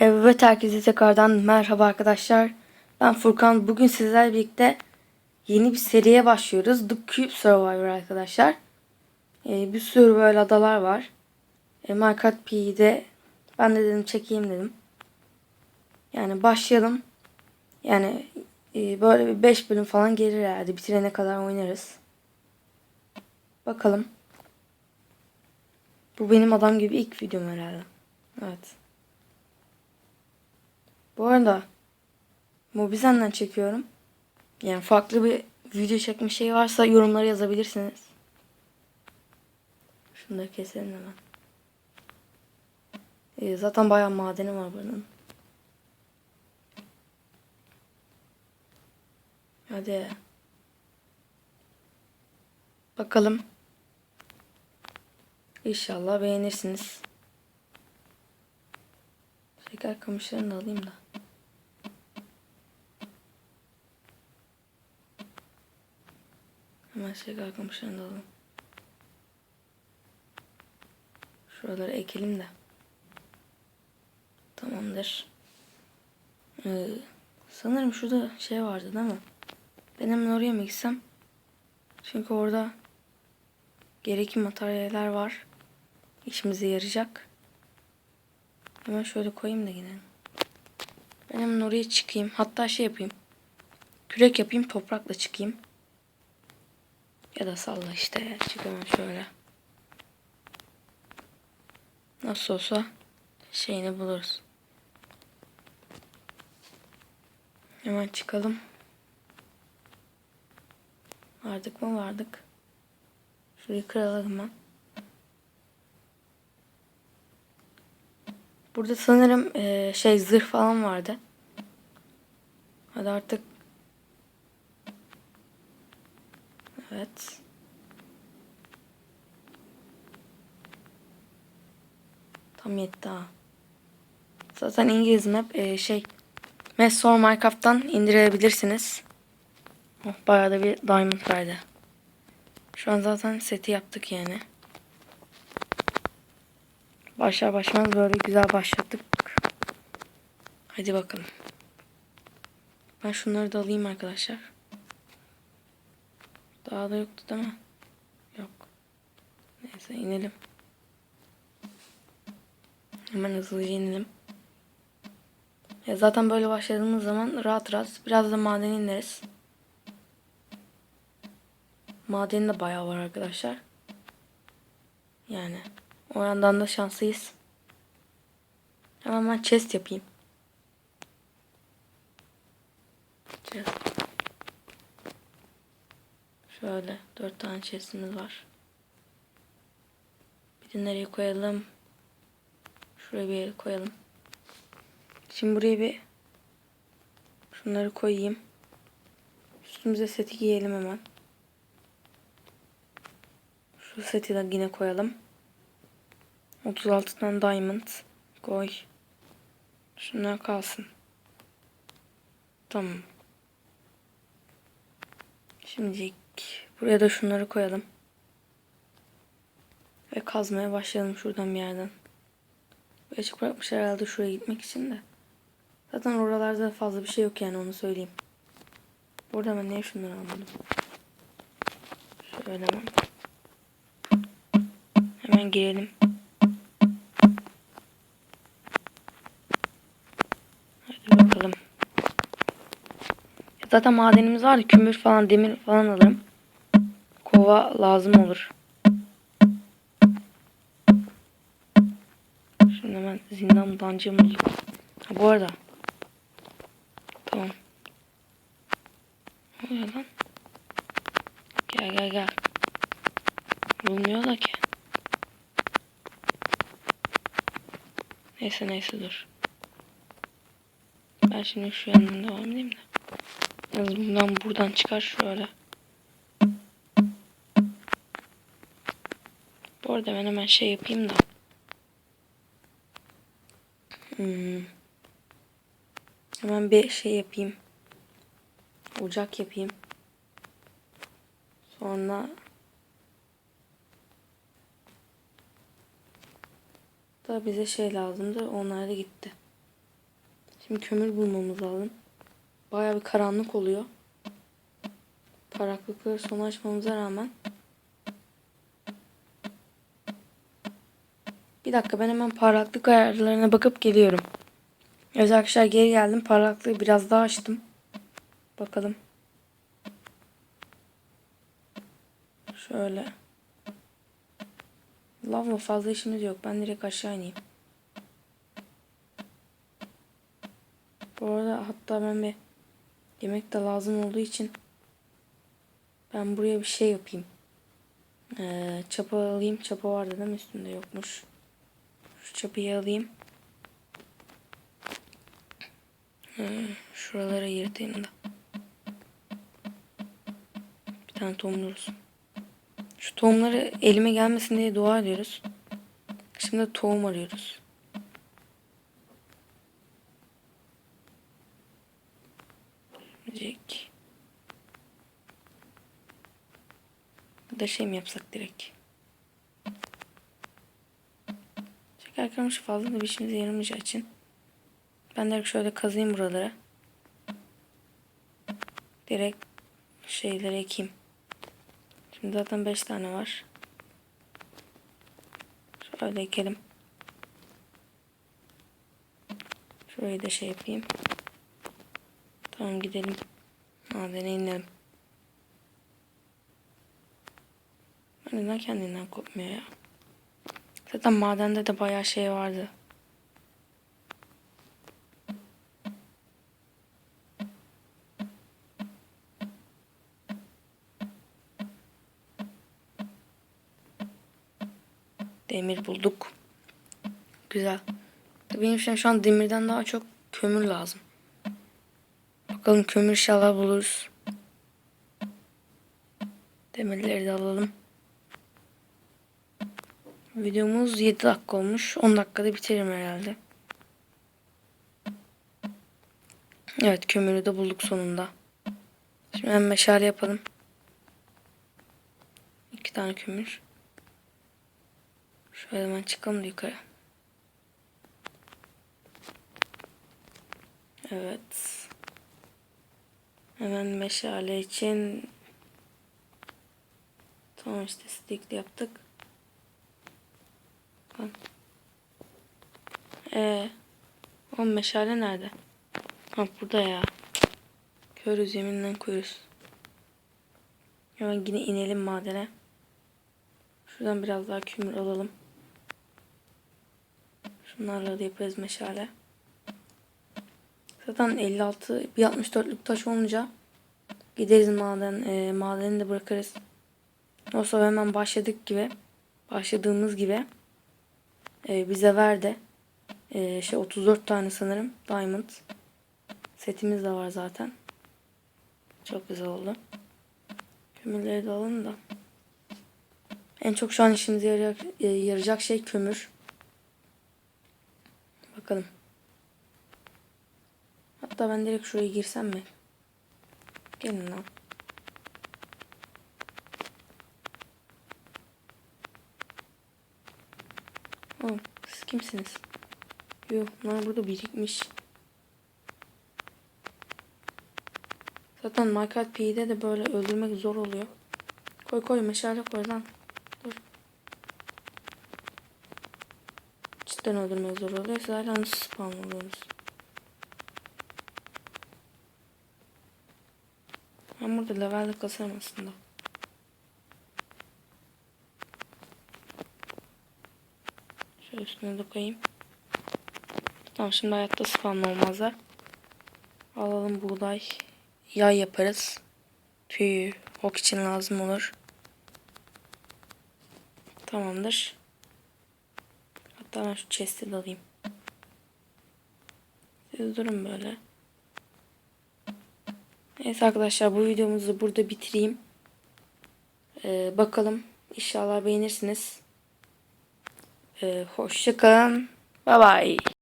Evet herkese tekrardan merhaba arkadaşlar. Ben Furkan. Bugün sizlerle birlikte yeni bir seriye başlıyoruz. The Cube Survivor arkadaşlar. Ee, bir sürü böyle adalar var. Ee, Minecraft P'de ben de dedim çekeyim dedim. Yani başlayalım. Yani e, böyle bir 5 bölüm falan gelir herhalde. Bitirene kadar oynarız. Bakalım. Bu benim adam gibi ilk videom herhalde. Evet. Bu arada Mobizen'den çekiyorum. Yani farklı bir video çekme şey varsa yorumlara yazabilirsiniz. Şunları keselim hemen. Ee, zaten bayağı madeni var buranın. Hadi. Bakalım. İnşallah beğenirsiniz. Şeker kamışlarını da alayım da. Hemen şeker kamışlarını da alalım. Şuraları ekelim de. Tamamdır. Ee, sanırım şurada şey vardı değil mi? Ben hemen oraya mı gitsem? Çünkü orada gerekli materyaller var. İşimize yarayacak. Hemen şöyle koyayım da yine. Ben hemen oraya çıkayım. Hatta şey yapayım. Kürek yapayım toprakla çıkayım. Ya da salla işte. Çık hemen şöyle. Nasıl olsa şeyini buluruz. Hemen çıkalım. Vardık mı vardık. Şurayı kıralım hemen. Burada sanırım eee, şey zırh falan vardı. Hadi artık. Evet. Tam yetti ha. Zaten İngiliz map eee, şey Messor Minecraft'tan indirebilirsiniz. Oh, bayağı da bir diamond verdi. Şu an zaten seti yaptık yani. Başlar başlamaz böyle güzel başladık. Hadi bakalım. Ben şunları da alayım arkadaşlar. Daha da yoktu değil mi? Yok. Neyse inelim. Hemen hızlıca inelim. Ya zaten böyle başladığımız zaman rahat rahat biraz da maden ineriz. Madeni de bayağı var arkadaşlar. Yani o yandan da şanslıyız. Hemen ben chest yapayım. Chest. Şöyle dört tane chestimiz var. Bir nereye koyalım? Şuraya bir koyalım. Şimdi buraya bir şunları koyayım. Üstümüze seti giyelim hemen. Şu seti de yine koyalım. 36 tane diamond koy. Şunlar kalsın. Tamam. Şimdi buraya da şunları koyalım. Ve kazmaya başlayalım şuradan bir yerden. Bu açık bırakmışlar herhalde şuraya gitmek için de. Zaten oralarda fazla bir şey yok yani onu söyleyeyim. Burada ben niye şunları almadım? Şöyle hemen. Hemen girelim. Hadi bakalım. Zaten madenimiz var da kömür falan demir falan alırım. Kova lazım olur. Şimdi hemen zindan dungeon bulduk. Ha, bu arada. Tamam. Ne oluyor lan? Gel gel gel. Bulmuyor da ki. Neyse neyse dur. Ben şimdi şu yandan devam edeyim de. En azından buradan çıkar şöyle. Bu arada ben hemen şey yapayım da. Hmm. Hemen bir şey yapayım. Ocak yapayım. Sonra da bize şey lazımdı. Onlar da gitti. Şimdi kömür bulmamız lazım. Bayağı bir karanlık oluyor. Paraklıkları sona açmamıza rağmen. Bir dakika ben hemen parlaklık ayarlarına bakıp geliyorum. Evet arkadaşlar geri geldim. Parlaklığı biraz daha açtım. Bakalım. Şöyle. Lavla fazla işimiz yok. Ben direkt aşağı ineyim. Bu arada hatta ben bir yemek de lazım olduğu için ben buraya bir şey yapayım. Ee, çapa alayım. Çapa vardı değil mi? Üstünde yokmuş. Şu çapayı alayım. Şuralara yırtayım da. Bir tane tohumluyoruz. Şu tohumları elime gelmesin diye dua ediyoruz. Şimdi tohum arıyoruz. Jack. Da şey mi yapsak direkt? Kamışı fazla da bir işimize yaramayacağı için. Ben direkt şöyle kazıyım buralara. Direkt şeyleri ekeyim. Şimdi zaten 5 tane var. Şöyle ekelim. Şurayı da şey yapayım. Tamam gidelim. Madene inelim. Ben neden kendinden kopmuyor ya? Zaten madende de bayağı şey vardı. Demir bulduk. Güzel. Benim için şu an demirden daha çok kömür lazım. Bakalım kömür inşallah buluruz. Demirleri de alalım. Videomuz 7 dakika olmuş. 10 dakikada bitiririm herhalde. Evet kömürü de bulduk sonunda. Şimdi hemen meşale yapalım. İki tane kömür. Şöyle hemen çıkalım da yukarı. Evet. Hemen meşale için Tamam işte stickli yaptık. Ee, o meşale nerede? Ha burada ya. Körüz yeminle koyuz. Hemen yine inelim madene. Şuradan biraz daha kömür alalım. Şunlarla da yaparız meşale. Zaten 56 bir 64'lük taş olunca gideriz maden e, madeni de bırakırız. Yoksa hemen başladık gibi başladığımız gibi e, bize verdi. E, şey 34 tane sanırım diamond setimiz de var zaten. Çok güzel oldu. Kömürleri de alalım da. En çok şu an işimize yarayacak, e, yarayacak şey kömür. Bakalım. Hatta ben direkt şuraya girsem mi? Gelin lan. Oğlum siz kimsiniz? Yok bunlar burada birikmiş. Zaten Minecraft P'de de böyle öldürmek zor oluyor. Koy koy meşale koy lan. Dur. Cidden öldürmek zor oluyor. Siz hala nasıl spawn oluyorsunuz? Ben burada levelde kasarım aslında. Şöyle üstüne de koyayım. Tamam şimdi hayatta spawn olmazlar. Alalım buğday. Yay yaparız. Tüy, ok için lazım olur. Tamamdır. Hatta ben şu chest'i de alayım. Siz durun böyle. Neyse arkadaşlar bu videomuzu burada bitireyim. Ee, bakalım. İnşallah beğenirsiniz. Ee, hoşçakalın. Bye bye.